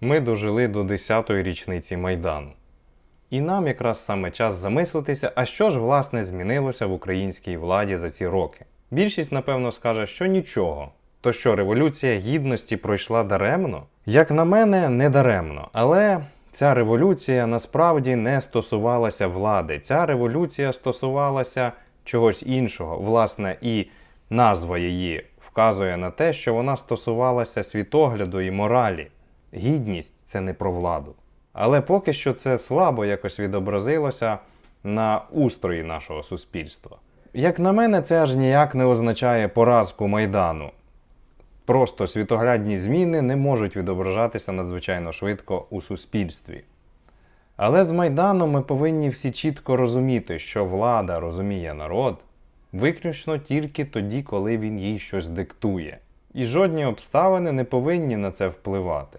Ми дожили до 10-ї річниці Майдану. І нам якраз саме час замислитися, а що ж власне змінилося в українській владі за ці роки. Більшість, напевно, скаже, що нічого. То що революція гідності пройшла даремно? Як на мене, не даремно. Але ця революція насправді не стосувалася влади. Ця революція стосувалася чогось іншого. Власне, і назва її вказує на те, що вона стосувалася світогляду і моралі. Гідність це не про владу. Але поки що це слабо якось відобразилося на устрої нашого суспільства. Як на мене, це аж ніяк не означає поразку Майдану. Просто світоглядні зміни не можуть відображатися надзвичайно швидко у суспільстві. Але з Майданом ми повинні всі чітко розуміти, що влада розуміє народ виключно тільки тоді, коли він їй щось диктує. І жодні обставини не повинні на це впливати.